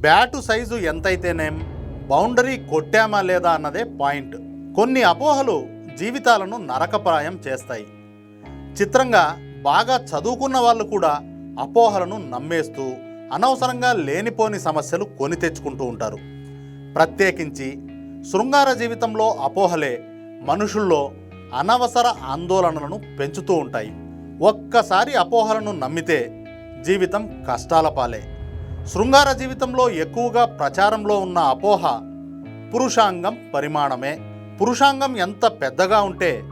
Bat size ఎంతైతేనేం boundary కొట్టామా లేదా అన్నదే పాయింట్. కొన్ని అపోహలు జీవితాలను నరకప్రాయం చేస్తాయి. చిత్రంగా బాగా చదువుకున్న వాళ్ళు కూడా అపోహలను నమ్మేస్తూ అనవసరంగా లేనిపోని సమస్యలు కొని తెచ్చుకుంటూ ఉంటారు. ప్రత్యేకించి శృంగార జీవితంలో అపోహలే మనుషుల్లో అనవసర ఆందోళనలను పెంచుతూ ఉంటాయి. ఒక్కసారి అపోహలను నమ్మితే జీవితం కష్టాల పాలే. శృంగార జీవితంలో ఎక్కువగా ప్రచారంలో ఉన్న అపోహ పురుషాంగం పరిమాణమే. పురుషాంగం ఎంత పెద్దగా ఉంటే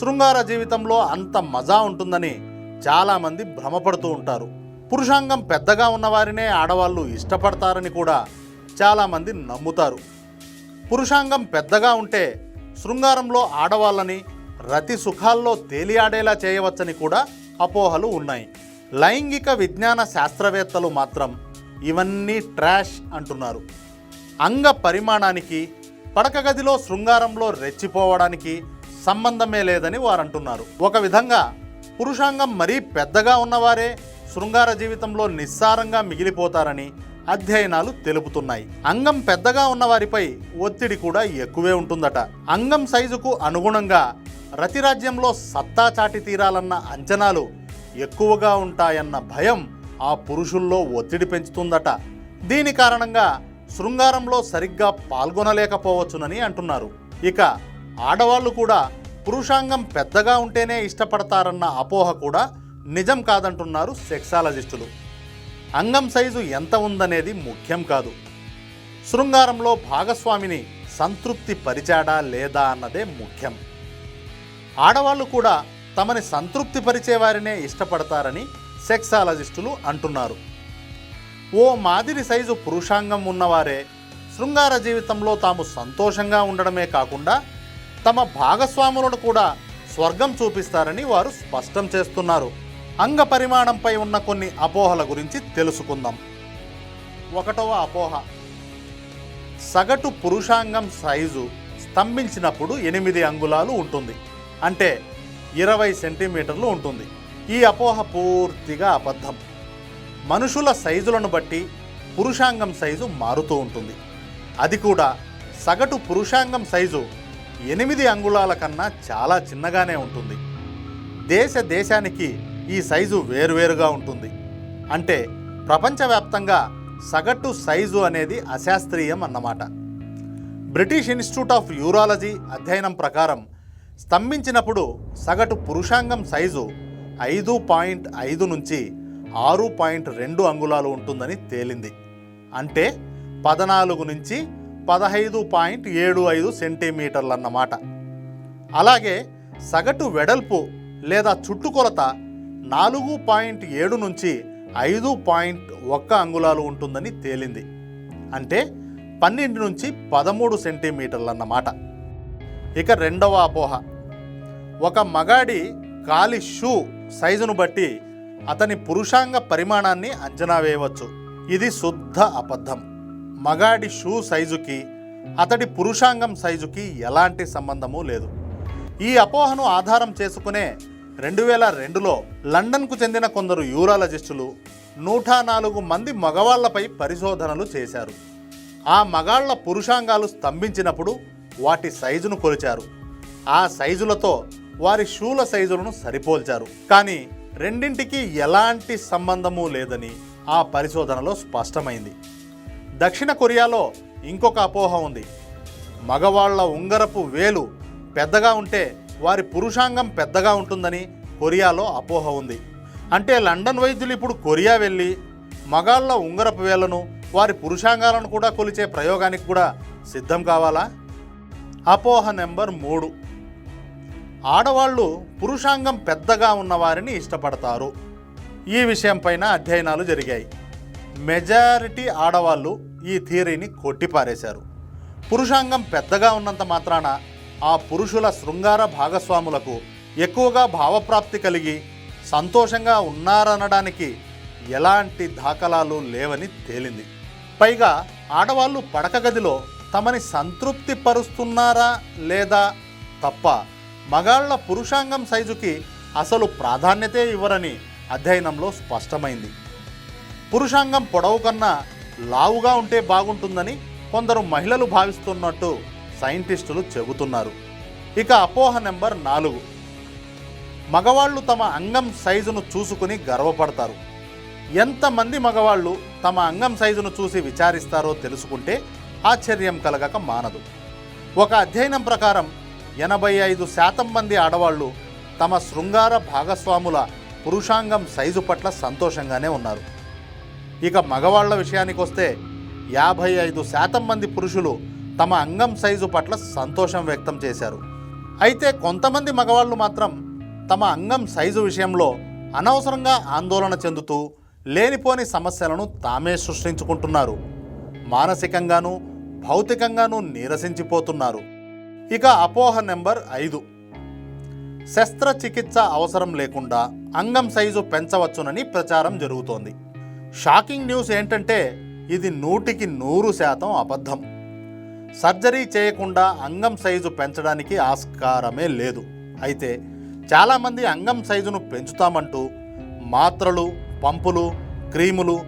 శృంగార జీవితంలో అంత మజా ఉంటుందని చాలామంది భ్రమపడుతూ ఉంటారు. పురుషాంగం పెద్దగా ఉన్నవారినే ఆడవాళ్ళు ఇష్టపడతారని కూడా చాలామంది నమ్ముతారు. పురుషాంగం పెద్దగా ఉంటే శృంగారంలో ఆడవాళ్ళని రతి సుఖాల్లో తేలియాడేలా చేయవచ్చని కూడా అపోహలు ఉన్నాయి. లైంగిక విజ్ఞాన శాస్త్రవేత్తలు మాత్రం ఇవన్నీ ట్రాష్ అంటున్నారు. అంగ పరిమాణానికి పడక గదిలో శృంగారంలో రెచ్చిపోవడానికి సంబంధమే లేదని వారు అంటున్నారు ఒక విధంగా పురుషాంగం మరీ పెద్దగా ఉన్నవారే శృంగార జీవితంలో నిస్సారంగా మిగిలిపోతారని అధ్యయనాలు తెలుపుతున్నాయి. అంగం పెద్దగా ఉన్నవారిపై ఒత్తిడి కూడా ఎక్కువే ఉంటుందట. అంగం సైజుకు అనుగుణంగా రతిరాజ్యంలో సత్తా చాటి తీరాలన్న అంచనాలు ఎక్కువగా ఉంటాయన్న భయం ఆ పురుషుల్లో ఒత్తిడి పెంచుతుందట. దీని కారణంగా శృంగారంలో సరిగ్గా పాల్గొనలేకపోవచ్చునని అంటున్నారు. ఇక ఆడవాళ్ళు కూడా పురుషాంగం పెద్దగా ఉంటేనే ఇష్టపడతారన్న అపోహ కూడా నిజం కాదంటున్నారు సెక్సాలజిస్టులు. అంగం సైజు ఎంత ఉందనేది ముఖ్యం కాదు. శృంగారంలో భాగస్వామిని సంతృప్తి పరిచాడా లేదా అన్నదే ముఖ్యం. ఆడవాళ్ళు కూడా తమని సంతృప్తి పరిచే వారినే ఇష్టపడతారని సెక్సాలజిస్టులు అంటున్నారు. ఓ మాదిరి సైజు పురుషాంగం ఉన్నవారే శృంగార జీవితంలో తాము సంతోషంగా ఉండడమే కాకుండా తమ భాగస్వాములను కూడా స్వర్గం చూపిస్తారని వారు స్పష్టం చేస్తున్నారు. అంగ పరిమాణంపై ఉన్న కొన్ని అపోహల గురించి తెలుసుకుందాం. ఒకటవ అపోహ. సగటు పురుషాంగం సైజు స్తంభించినప్పుడు ఎనిమిది అంగుళాలు ఉంటుంది. అంటే ఇరవై సెంటీమీటర్లు ఉంటుంది. ఈ అపోహ పూర్తిగా అబద్ధం. మనుషుల సైజులను బట్టి పురుషాంగం సైజు మారుతూ ఉంటుంది. అది కూడా సగటు పురుషాంగం సైజు ఎనిమిది అంగుళాల కన్నా చాలా చిన్నగానే ఉంటుంది. దేశ దేశానికి ఈ సైజు వేరువేరుగా ఉంటుంది. అంటే ప్రపంచవ్యాప్తంగా సగటు సైజు అనేది అశాస్త్రీయం అన్నమాట. బ్రిటిష్ ఇన్స్టిట్యూట్ ఆఫ్ యూరాలజీ అధ్యయనం ప్రకారం స్తంభించినప్పుడు సగటు పురుషాంగం సైజు ఐదు పాయింట్ ఐదు నుంచి ఆరు పాయింట్ రెండు అంగుళాలు ఉంటుందని తేలింది. అంటే పద్నాలుగు నుంచి పదహైదు పాయింట్ ఏడు ఐదు సెంటీమీటర్లు అన్నమాట అలాగే సగటు వెడల్పు లేదా చుట్టుకొలత నాలుగు పాయింట్ ఏడు నుంచి ఐదు పాయింట్ ఒక్క అంగుళాలు ఉంటుందని తేలింది. అంటే పన్నెండు నుంచి పదమూడు సెంటీమీటర్లు అన్నమాట ఇక రెండవ అపోహ. ఒక మగాడి కాలి షూ సైజును బట్టి అతని పురుషాంగ పరిమాణాన్ని అంచనా వేయవచ్చు. ఇది శుద్ధ అబద్ధం. మగాడి షూ సైజుకి అతడి పురుషాంగం సైజుకి ఎలాంటి సంబంధము లేదు. ఈ అపోహను ఆధారం చేసుకునే రెండు వేల రెండులో లండన్కు చెందిన కొందరు యూరాలజిస్టులు నూట నాలుగు మంది మగవాళ్ళపై పరిశోధనలు చేశారు. ఆ మగాళ్ళ పురుషాంగాలు స్తంభించినప్పుడు వాటి సైజును కొలిచారు. ఆ సైజులతో వారి షూల సైజులను సరిపోల్చారు. కానీ రెండింటికి ఎలాంటి సంబంధము లేదని ఆ పరిశోధనలో స్పష్టమైంది. దక్షిణ కొరియాలో ఇంకొక అపోహ ఉంది. మగవాళ్ళ ఉంగరపు వేలు పెద్దగా ఉంటే వారి పురుషాంగం పెద్దగా ఉంటుందని కొరియాలో అపోహ ఉంది. అంటే లండన్ వైద్యులు ఇప్పుడు కొరియా వెళ్ళి మగాళ్ళ ఉంగరపు వేలను వారి పురుషాంగాలను కూడా కొలిచే ప్రయోగానికి కూడా సిద్ధం కావాలా? అపోహ నెంబర్ మూడు. ఆడవాళ్ళు పురుషాంగం పెద్దగా ఉన్నవారిని ఇష్టపడతారు. ఈ విషయంపైన అధ్యయనాలు జరిగాయి. మెజారిటీ ఆడవాళ్ళు ఈ థియరీని కొట్టిపారేశారు. పురుషాంగం పెద్దగా ఉన్నంత మాత్రాన ఆ పురుషుల శృంగార భాగస్వాములకు ఎక్కువగా భావప్రాప్తి కలిగి సంతోషంగా ఉన్నారనడానికి ఎలాంటి దాఖలాలు లేవని తేలింది. పైగా ఆడవాళ్ళు పడక గదిలో తమని సంతృప్తి పరుస్తున్నారా లేదా తప్ప మగాళ్ళ పురుషాంగం సైజుకి అసలు ప్రాధాన్యతే ఇవ్వరని అధ్యయనంలో స్పష్టమైంది. పురుషాంగం పొడవు కన్నా లావుగా ఉంటే బాగుంటుందని కొందరు మహిళలు భావిస్తున్నట్టు సైంటిస్టులు చెబుతున్నారు. ఇక అపోహ నెంబర్ నాలుగు. మగవాళ్ళు తమ అంగం సైజును చూసుకుని గర్వపడతారు. ఎంతమంది మగవాళ్ళు తమ అంగం సైజును చూసి విచారిస్తారో తెలుసుకుంటే ఆశ్చర్యం కలగక మానదు. ఒక అధ్యయనం ప్రకారం ఎనభై ఐదు శాతం మంది ఆడవాళ్ళు తమ శృంగార భాగస్వాముల పురుషాంగం సైజు పట్ల సంతోషంగానే ఉన్నారు. ఇక మగవాళ్ళ విషయానికి వస్తే యాభై ఐదు శాతం మంది పురుషులు తమ అంగం సైజు పట్ల సంతోషం వ్యక్తం చేశారు. అయితే కొంతమంది మగవాళ్ళు మాత్రం తమ అంగం సైజు విషయంలో అనవసరంగా ఆందోళన చెందుతూ లేనిపోని సమస్యలను తామే సృష్టించుకుంటున్నారు. మానసికంగానూ భౌతికంగానూ నీరసించిపోతున్నారు. ఇక అపోహ నెంబర్ ఐదు. శస్త్రచికిత్స అవసరం లేకుండా అంగం సైజు పెంచవచ్చునని ప్రచారం జరుగుతోంది. షాకింగ్ న్యూస్ ఏంటంటే ఇది నూటికి నూరు శాతం అబద్ధం. సర్జరీ చేయకుండా అంగం సైజు పెంచడానికి ఆస్కారమే లేదు. అయితే చాలామంది అంగం సైజును పెంచుతామంటూ మాత్రలు పంపులు క్రీములు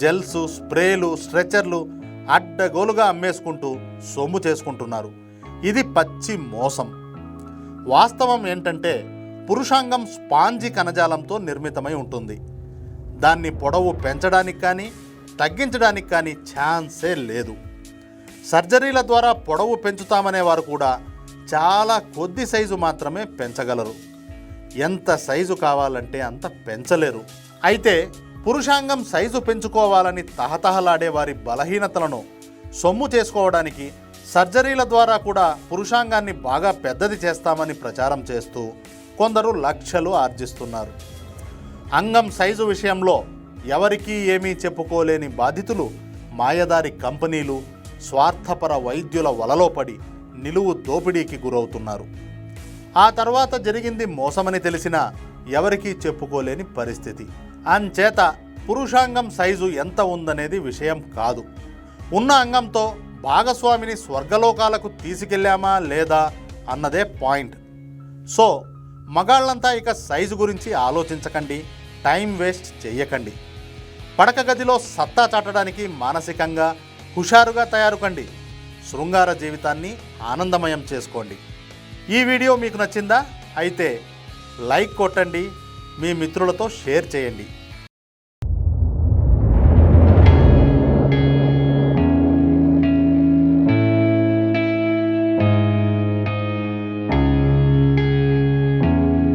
జెల్స్ స్ప్రేలు స్ట్రెచర్లు అడ్డగోలుగా అమ్మేసుకుంటూ సొమ్ము చేసుకుంటున్నారు. ఇది పచ్చి మోసం. వాస్తవం ఏంటంటే పురుషాంగం స్పాంజి కణజాలంతో నిర్మితమై ఉంటుంది. దాన్ని పొడవు పెంచడానికి కానీ తగ్గించడానికి కానీ ఛాన్సే లేదు. సర్జరీల ద్వారా పొడవు పెంచుతామనే వారు కూడా చాలా కొద్ది సైజు మాత్రమే పెంచగలరు. ఎంత సైజు కావాలంటే అంత పెంచలేరు. అయితే పురుషాంగం సైజు పెంచుకోవాలని తహతహలాడే వారి బలహీనతలను సొమ్ము చేసుకోవడానికి సర్జరీల ద్వారా కూడా పురుషాంగాన్ని బాగా పెద్దది చేస్తామని ప్రచారం చేస్తూ కొందరు లక్షలు ఆర్జిస్తున్నారు. అంగం సైజు విషయంలో ఎవరికీ ఏమీ చెప్పుకోలేని బాధితులు మాయదారి కంపెనీలు స్వార్థపర వైద్యుల వలలో పడి నిలువు దోపిడీకి గురవుతున్నారు. ఆ తర్వాత జరిగింది మోసమని తెలిసినా ఎవరికీ చెప్పుకోలేని పరిస్థితి. అంచేత పురుషాంగం సైజు ఎంత ఉందనేది విషయం కాదు. ఉన్న అంగంతో భాగస్వామిని స్వర్గలోకాలకు తీసుకెళ్ళామా లేదా అన్నదే పాయింట్. సో మగాళ్ళంతా ఇక సైజు గురించి ఆలోచించకండి టైం వేస్ట్ చేయకండి పడక గదిలో సత్తా చాటడానికి మానసికంగా హుషారుగా తయారుకండి. శృంగార జీవితాన్ని ఆనందమయం చేసుకోండి. ఈ వీడియో మీకు నచ్చిందా? అయితే లైక్ కొట్టండి మీ మిత్రులతో షేర్ చేయండి.